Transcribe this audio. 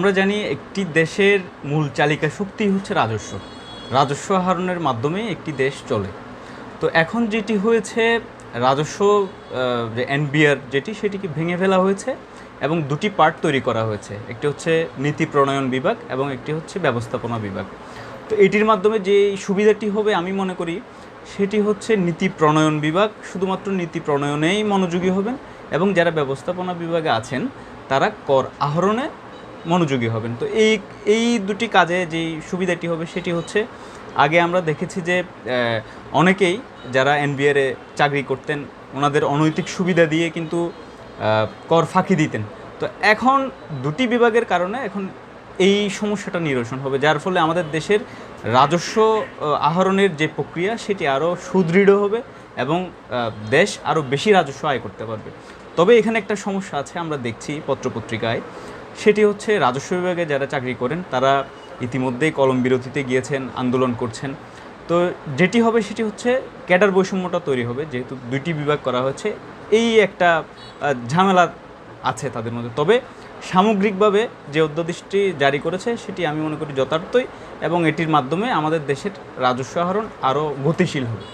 আমরা জানি একটি দেশের মূল চালিকা শক্তি হচ্ছে রাজস্ব। রাজস্ব আহরণের মাধ্যমে একটি দেশ চলে। তো এখন যেটি হয়েছে, রাজস্ব যে এনবিআর যেটি, সেটিকে ভেঙে ফেলা হয়েছে এবং দুটি পার্ট তৈরি করা হয়েছে। একটি হচ্ছে নীতি প্রণয়ন বিভাগ এবং একটি হচ্ছে ব্যবস্থাপনা বিভাগ। তো এটির মাধ্যমে যে সুবিধাটি হবে আমি মনে করি, সেটি হচ্ছে নীতি প্রণয়ন বিভাগ। শুধুমাত্র নীতি প্রণয়নেই মনোযোগী হবেন এবং যারা ব্যবস্থাপনা বিভাগে আছেন, তারা কর আহরণে মনোযোগী হবেন। তো এই এই দুটি কাজে যেই সুবিধাটি হবে সেটি হচ্ছে, আগে আমরা দেখেছি যে অনেকেই যারা এনবিআরে চাকরি করতেন, ওনাদের অনৈতিক সুবিধা দিয়ে কিন্তু কর ফাঁকি দিতেন। তো এখন দুটি বিভাগের কারণে এখন এই সমস্যাটা নিরসন হবে, যার ফলে আমাদের দেশের রাজস্ব আহরণের যে প্রক্রিয়া, সেটি আরও সুদৃঢ় হবে এবং দেশ আরও বেশি রাজস্ব আয় করতে পারবে। তবে এখানে একটা সমস্যা আছে, আমরা দেখছি পত্রপত্রিকায় সেটি হচ্ছে রাজস্ব বিভাগে যারা চাকরি করেন, তারা ইতিমধ্যেই কলম বিরতিতে গিয়েছেন, আন্দোলন করছেন। তো যেটি হবে সেটি হচ্ছে ক্যাডার বৈষম্যটা তৈরি হবে, যেহেতু দুইটি বিভাগ করা হয়েছে, এই একটা ঝামেলা আছে তাদের মধ্যে। তবে সামগ্রিকভাবে যে অধ্যাদেশটি জারি করেছে, সেটি আমি মনে করি যথার্থই এবং এটির মাধ্যমে আমাদের দেশের রাজস্ব আহরণ আরও গতিশীল হবে।